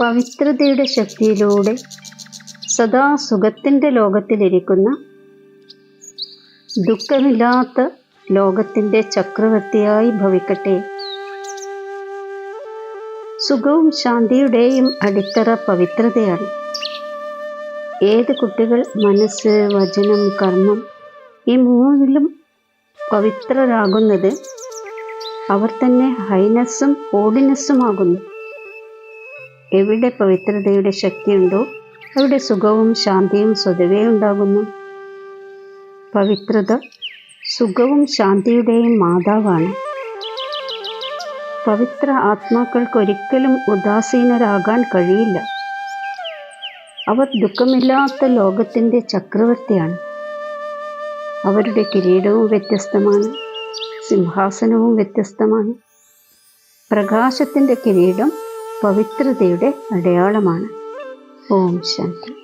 പവിത്രതയുടെ ശക്തിയിലൂടെ സദാ സുഖത്തിന്റെ ലോകത്തിലിരിക്കുന്ന ദുഃഖമില്ലാത്ത ലോകത്തിന്റെ ചക്രവർത്തിയായി ഭവിക്കട്ടെ. സുഖവും ശാന്തിയുടെയും അടിത്തറ പവിത്രതയാണ്. ഏത് കുട്ടികൾ മനസ്സ് വചനം കർമ്മം ഈ മൂന്നിലും പവിത്രരാകുന്നത് അവർ തന്നെ ഹൈനസ്സും ഹോളിനെസ്സുമാകുന്നു. എവിടെ പവിത്രതയുടെ ശക്തിയുണ്ടോ അവിടെ സുഖവും ശാന്തിയും സ്വതവേ ഉണ്ടാകുന്നു പവിത്രത സുഖവും ശാന്തിയുടെയും മാതാവാണ്. പവിത്ര ആത്മാക്കൾക്ക് ഒരിക്കലും ഉദാസീനരാകാൻ കഴിയില്ല. അവർ ദുഃഖമില്ലാത്ത ലോകത്തിന്റെ ചക്രവർത്തിയാണ്. അവരുടെ കിരീടവും വ്യത്യസ്തമാണ് സിംഹാസനവും വ്യത്യസ്തമാണ്. പ്രകാശത്തിന്റെ കിരീടം പവിത്രതയുടെ അടയാളമാണ്. ഓം ശാന്തി.